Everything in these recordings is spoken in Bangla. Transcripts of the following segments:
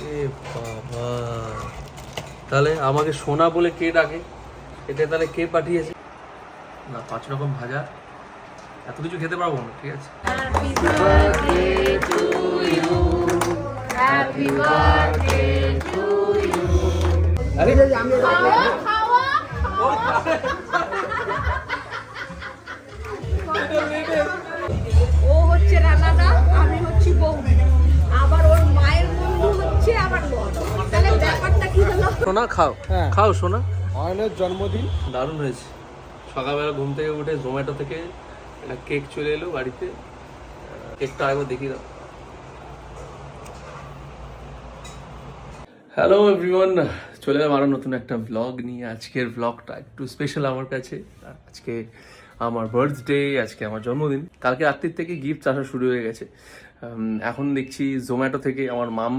এ বাবা। তাহলে আমাকে সোনা বলে কে ডাকে? এটা তাহলে কে পাঠিয়েছে? না পাঁচ রকম ভাজা। এত কিছু খেতে পারব না ঠিক আছে? আরে ও সোনা খাও। হ্যাঁ। খাও সোনা। অয়নের জন্মদিন। দারুণ হয়েছে। সকালবেলা ঘুম থেকে উঠে জোম্যাটো থেকে একটা কেক চলে এলো বাড়িতে। কেকটা আগে দেখি দাও। হ্যালো এভরিওয়ান চলে এলাম আরও নতুন একটা ব্লগ নিয়ে। আজকের ব্লগটা একটু স্পেশাল আমার কাছে। আজকে আমার বার্থডে আজকে আমার জন্মদিন। কালকে রাত্রির থেকে গিফট আসা শুরু হয়ে গেছে। এখন দেখছি জোম্যাটো থেকে আমার মাম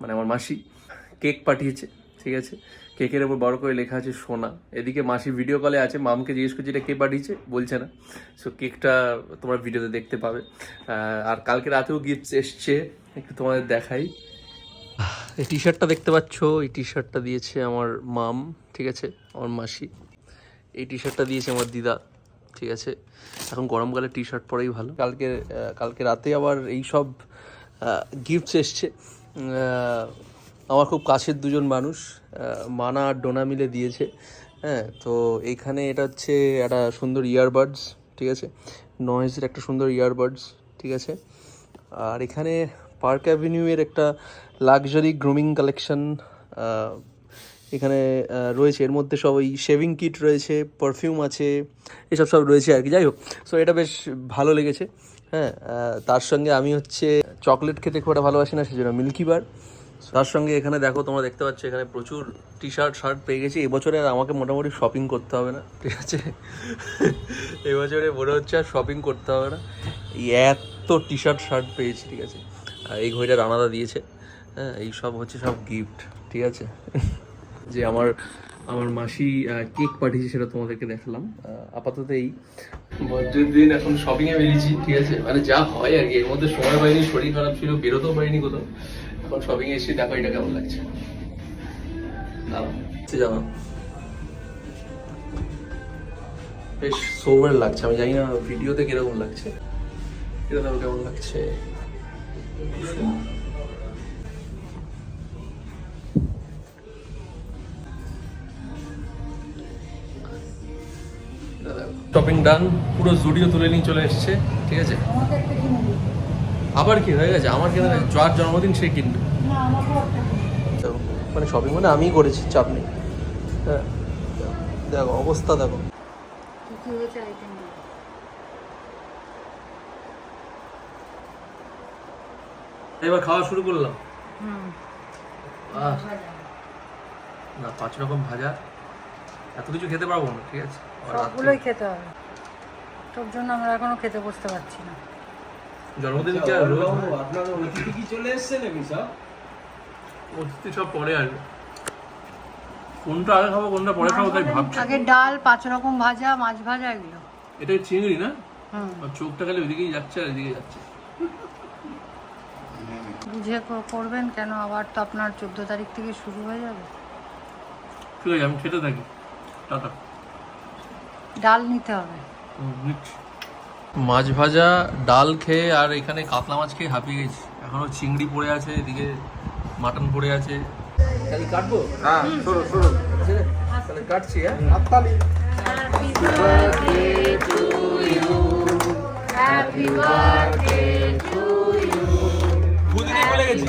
মানে আমার মাসি কেক পাঠিয়েছে। ঠিক আছে? কেকের উপর বড় করে লেখা আছে সোনা। এদিকে মাসি ভিডিও কলে আছে, মামকে জিজ্ঞেস করছি এটা কে পাঠিয়েছে? বলছে না। সো কেকটা তোমরা ভিডিওতে দেখতে পাবে। আর কালকে রাতেও গিফট এসছে। একটু তোমাদের দেখাই। এই টি শার্টটা দেখতে পাচ্ছ? এই টি শার্টটা দিয়েছে আমার মাম, ঠিক আছে? আমার মাসি। এই টি শার্টটা দিয়েছে আমার দিদা, ঠিক আছে? এখন গরমকালে টি শার্ট পরেই ভালো। কালকে কালকে রাতে আবার এই সব গিফটস এসছে। আমার খুব কাছের দুজন মানুষ মানা আর ডোনা মিলে দিয়েছে। হ্যাঁ তো এইখানে এটা হচ্ছে একটা সুন্দর ইয়ারবাডস ঠিক আছে? নয়েজের একটা সুন্দর ইয়ারবাডস ঠিক আছে? আর এখানে পার্ক অ্যাভিনিউ এর একটা লাক্সারি গ্রুমিং কালেকশন এখানে রয়েছে। এর মধ্যে সব ওই শেভিং কিট রয়েছে পারফিউম আছে, এসব সব রয়েছে আর কি। যাই হোক সো এটা বেশ ভালো লেগেছে। হ্যাঁ তার সঙ্গে আমি হচ্ছে চকলেট খেতে খুব একটা ভালোবাসি না, সেজন্য মিল্কি বার তার সঙ্গে এখানে দেখো, তোমরা দেখতে পাচ্ছ, এখানে প্রচুর টি শার্ট শার্ট পেয়ে গেছি। এবছরে আর আমাকে মোটামুটি শপিং করতে হবে না, ঠিক আছে? এবছরে মনে হচ্ছে আর শপিং করতে হবে না। এত টি শার্ট শার্ট পেয়েছি, ঠিক আছে? এই ঘড়িটা রানাদা দিয়েছে। হ্যাঁ এই সব হচ্ছে সব গিফট ঠিক আছে? যে আমার আমার মাসি কেক পাঠিয়েছে সেটা তোমাদেরকে দেখালাম। আপাতত এই বজ্রের দিন এখন শপিংয়ে বেরিয়েছি, ঠিক আছে? মানে যা হয় আর কি, এর মধ্যে সময় পাইনি, শরীর খারাপ ছিল, বেরোতেও পারিনি কোথাও। এখন শপিং এ এসেছি দেখো এটা কেমন লাগছে। দাঁড়াও, বেশ সোবার লাগছে আমি জানি না ভিডিওতে কীরকম লাগছে। এটা কেমন লাগছে। শপিং ডান পুরো জুডিও তুলে নিয়ে চলে এসেছে ঠিক আছে? আবার কি? হয়ে গেছে। আমার কেনা যার জন্মদিন সে কিনবে। মানে শপিং মানে আমিই করেছি চাপ নেই। হ্যাঁ দেখো অবস্থা দেখো। এবার খাওয়া শুরু করলাম। হুম। না পাঁচ রকম ভাজা। এত কিছু খেতে পারব না ঠিক আছে? সবগুলোই খেতে হবে। তোর জন্য আমরা এখনও খেতে বসতে পারছি না। জন্মদিন কি আর রোজ? আপনার অতিথি কি চলে এসছে নাকি সব? অতিথি সব পরে আসবে। কোনটা আগে খাব কোনটা পরে খাব তাই ভাবছি। আগে ডাল পাঁচ রকম ভাজা মাছ ভাজা এগুলো। এটা চিংড়ি না? হুম। আর চোখটা খালি ওইদিকেই যাচ্ছে আর এদিকে যাচ্ছে। বুঝে করবেন কেন? আবার তো আপনার চোদ্দ তারিখ থেকে শুরু হয়ে যাবে। ঠিক আছে আমি খেতে থাকি। টাটা। ডাল নিতে হবে। মাছ ভাজা ডাল খেয়ে আর এখানে কাতলা মাছ খেয়ে হাঁপিয়ে গেছি। এখনও চিংড়ি পড়ে আছে এদিকে মাটন পড়ে আছে। তাহলে কাটবো? হ্যাঁ শুরু শুরু। তাহলে কাটছি হ্যাঁ? হাততালি। Happy birthday to you happy birthday to you দুদিনে বলে গেছি।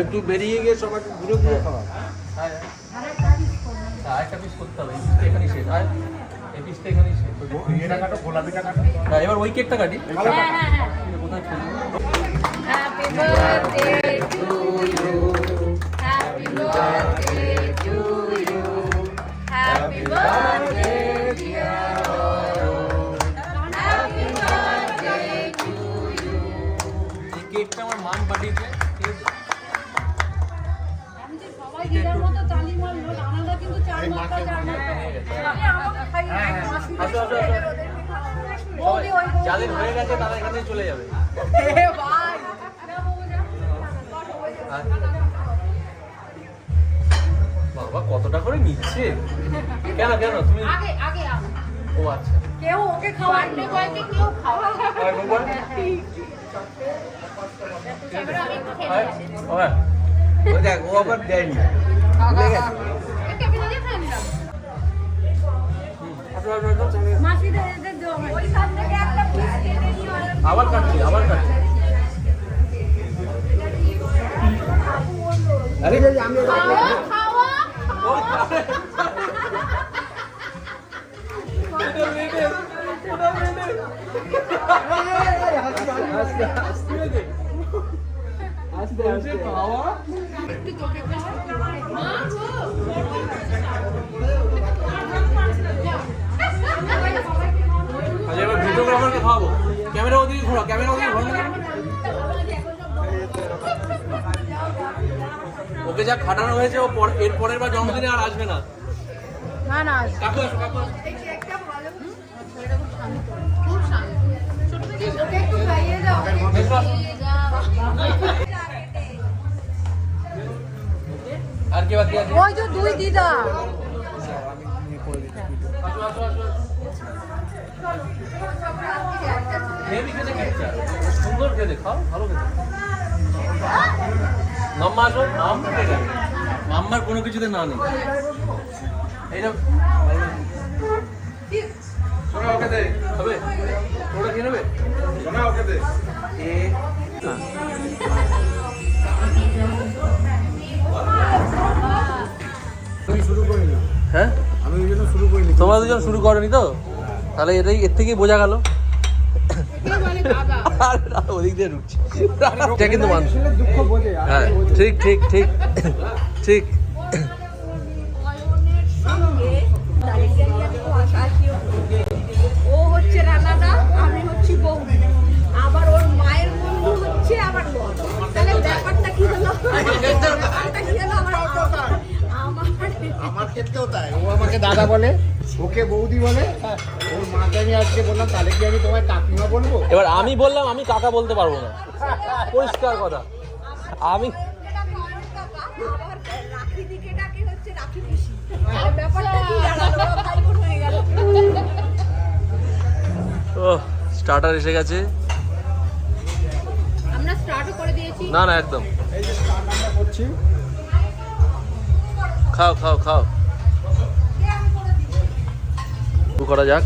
একটু বেরিয়ে গিয়ে সবাইকে ঘুরে ঘুরে খাওয়া। আরেকটা পিস করতে হবে এখানেই শেষ। আর এই পিসটা এখানেই শেষ। এটা কাটো গোলাপিটা কাটো না, এবার ওই কেকটা কাটি। হ্যাঁ হ্যাঁ হ্যাঁ। কোথায় ফেলব? হ্যাপি বার্থডে টু যাদের হয়ে গেছে তারা এখানে চলে যাবে। বাবা কতটা করে নিচ্ছে? কেন কেন? তুমি আগে আগে আগে। ও আচ্ছা। কেউ ওকে কেউ। দেখ ও আবার দেয়নি। একে আমি নিজে খেয়ে নিলাম আসো, আসো, আসো। মাসিদের এদের দেওয়া হয় ওইখান থেকে একটা পিস কেটে নিয়ে আসো। আবার কাটছি আবার কাটছি আরে আমি খাওয়া আচ্ছা এবার ভিডিওগ্রাফারকে খাওয়াবো? ক্যামেরা ওদিকে ঘোরা ক্যামেরা ওদিকে ঘোরা। ওকে যা খাটানো হয়েছে ও পর- এর পরের বার জন্মদিনে আর আসবে না। না না কাকু আসো কাকু আসো। ওকে একটু খাইয়ে দাও এসো, আসো। আর কি বাকি আছে? ওই যে দুই দিদা। আসো আসো আসো। কেকটা সুন্দর খেতে খাও ভালো খেতে। মাম্মা আসো মাম্মার কোনো কিছুতে না নেই। এইটা শোনা ওকে দে। হবে? ওটা খেয়ে নেবে? শোনা ওকে দে। এ আমি শুরু করিনি। হ্যাঁ? আমি ওই জন্য শুরু করিনি। তোমরা দুজন শুরু করনি তো? তাহলে এটাই এর থেকেই বোঝা গেল। আর ওদিক দিয়ে ঢুকছি। এটা কিন্তু মানুষ। হ্যাঁ ঠিক ঠিক ঠিক ঠিক। আমার ক্ষেত্রেও তাই ও আমাকে দাদা বলে। ওকে বৌদি বলে? ওর মাকে আমি আজকে বললাম তাহলে কি আমি তোমায় কাকিমা বলব? এবার আমি বললাম আমি কাকা বলতে পারব না। পরিষ্কার কথা। আমি হয়ে স্টার্টার এসে গেছে। আমরা স্টার্টও করে দিয়েছি। না না একদম। এই যে স্টার্ট আমরা করছি। খাও খাও খাও। শুরু করা যাক।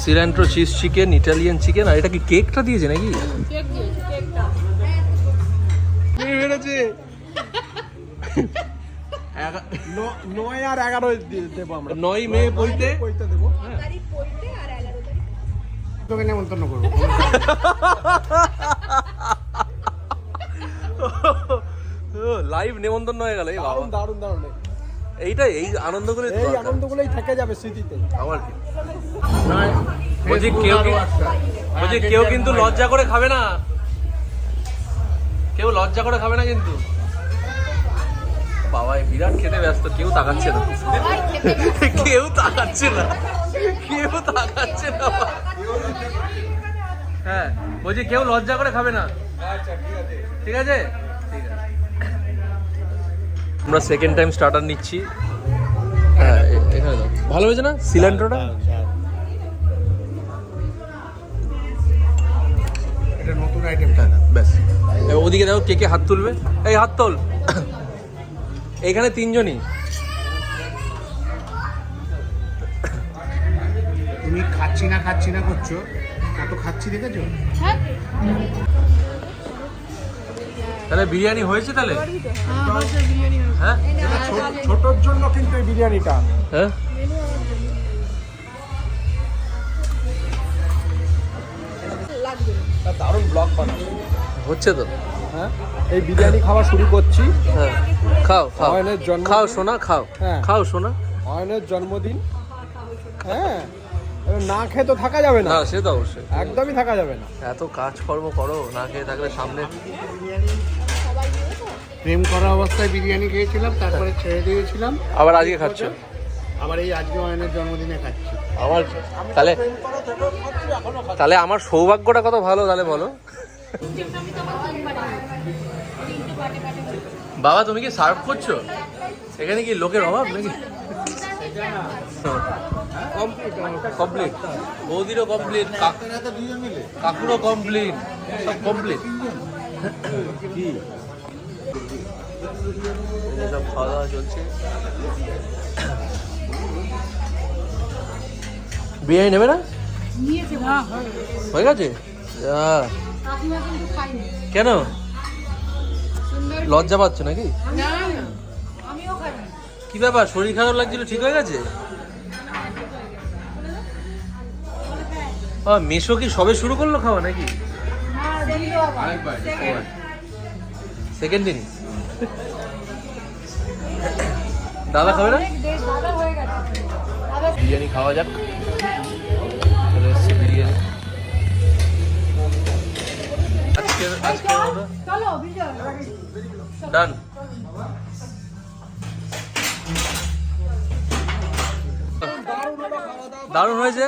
Cilantro cheese chicken Italian chicken আর এটা কি কেকটা দিয়েছে নাকি? কেক দিয়েছি কেকটা বেড়েছে ন- নয় আর এগারো দেবো আমরা। নয় মে বলতে কইতে দেবো। তারিখ তোকে নেমন্তন্ন করব। লাইভ নেমন্তন্ন হয়ে গেল দারুণ দারুণ দারুণ। এইটাই এই আনন্দ করে এই আনন্দগুলোই থেকে যাবে স্মৃতিতে। আমার কি? বলছি কেউ বলছি কেউ কিন্তু লজ্জা করে খাবে না। কেউ লজ্জা করে খাবে না কিন্তু। বাবা বিরাট খেতে ব্যস্ত কেউ তাকাচ্ছে না। কেউ তাকাচ্ছে না। কেউ তাকাচ্ছে না। হ্যাঁ বলছি কেউ লজ্জা করে খাবে না। ঠিক আছে ঠিক আছে? আমরা সেকেন্ড টাইম স্টার্টার নিচ্ছি। হ্যাঁ এখানে দাও। ভালো হয়েছে না? সিলিন্ডারটা? এটা নতুন আইটেমটা ব্যাস। ওদিকে দেখো কে কে হাত তুলবে। এই হাত তোল। এখানে তিনজনই। তুমি খাচ্ছি না খাচ্ছি না করছ। এত খাচ্ছি দেখেছ? হ্যাঁ। তাহলে বিরিয়ানি হয়েছে তাহলে? হ্যাঁ এটা ছোটর জন্য কিন্তু এই বিরিয়ানিটা। হ্যাঁ? লাগবে। দারুণ ব্লগ বানাচ্ছে। হচ্ছে তো। হ্যাঁ? এই বিরিয়ানি খাওয়া শুরু করছি। হ্যাঁ। খাও খাও। অয়নের। খাও সোনা খাও। হ্যাঁ। খাও সোনা। অয়নের জন্মদিন। হ্যাঁ। না খেয়ে তো থাকা যাবে না। সে তো অবশ্যই। একদমই থাকা যাবে না। এত কাজকর্ম করো না খেয়ে থাকলে সামনে প্রেম করা অবস্থায় বিরিয়ানি খেয়েছিলাম তারপরে ছেড়ে দিয়েছিলাম। আবার আজকে খাচ্ছ? আবার এই আজকে অয়নের জন্মদিনে খাচ্ছি। আমার তাহলে তাহলে আমার সৌভাগ্যটা কত ভালো তাহলে বলো? বাবা তুমি কি সার্ভ করছ? এখানে কি লোকের অভাব নাকি? কমপ্লিট বৌদিরও কমপ্লিট কাকুরও কমপ্লিট সব কমপ্লিট। সব খাওয়া দাওয়া চলছে। বিরিয়ানি নেবে না? হয়ে গেছে? কেন? লজ্জা পাচ্ছ নাকি? না। কি ব্যাপার? শরীর খারাপ লাগছিল ঠিক হয়ে গেছে? মেশো কি সবে শুরু করল খাওয়া নাকি? সেকেন্ড দিন দাদা খাবে না? বিরিয়ানি খাওয়া যাক। বিরিয়ানি। আজকের মতো ডান দারুণ হয়েছে।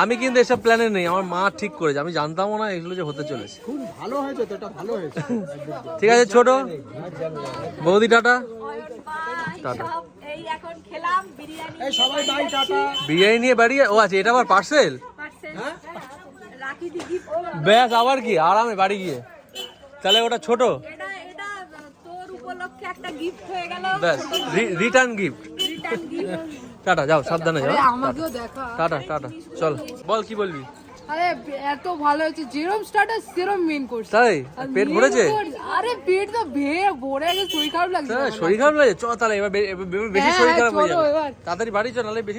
আমি কিন্তু এসব প্ল্যানে নেই আমার মা ঠিক করেছে। আমি জানতামও না এগুলো যে হতে চলেছে। খুব ভালো হয়েছে তো এটা ভালো হয়েছে। ঠিক আছে ছোট। বৌদি টাটা। টাটা। সব এই এখন খেলাম বিরিয়ানি এই সবাই বাই টাটা। বিরিয়ানি নিয়ে বাড়ি ও আচ্ছা এটা আবার পার্সেল পার্সেল রাখি দি ব্যাস আবার কি? আরামে বাড়ি গিয়ে। তাহলে ওটা ছোট? এটা এটা তোর উপলক্ষে একটা গিফট হয়ে গেল। ব্যাস return gift return gift tata যাও সাবধানে যাও। টাটা। টাটা চল বল কি বলবি? আরে এত ভালো হয়েছে যেরম স্টার্টার সেরম মেন কোর্স তাই? পেট ভরেছে? আরে পেট তো ভে ভরে গেছে শরীর খারাপ লাগছে। শরীর খারাপ লাগছে? চ তাহলে এবার বে- বেশি হ্যাঁ, শরীর খারাপ হয়ে যাবে। তাড়াতাড়ি বাড়ি চল নাহলে বেশি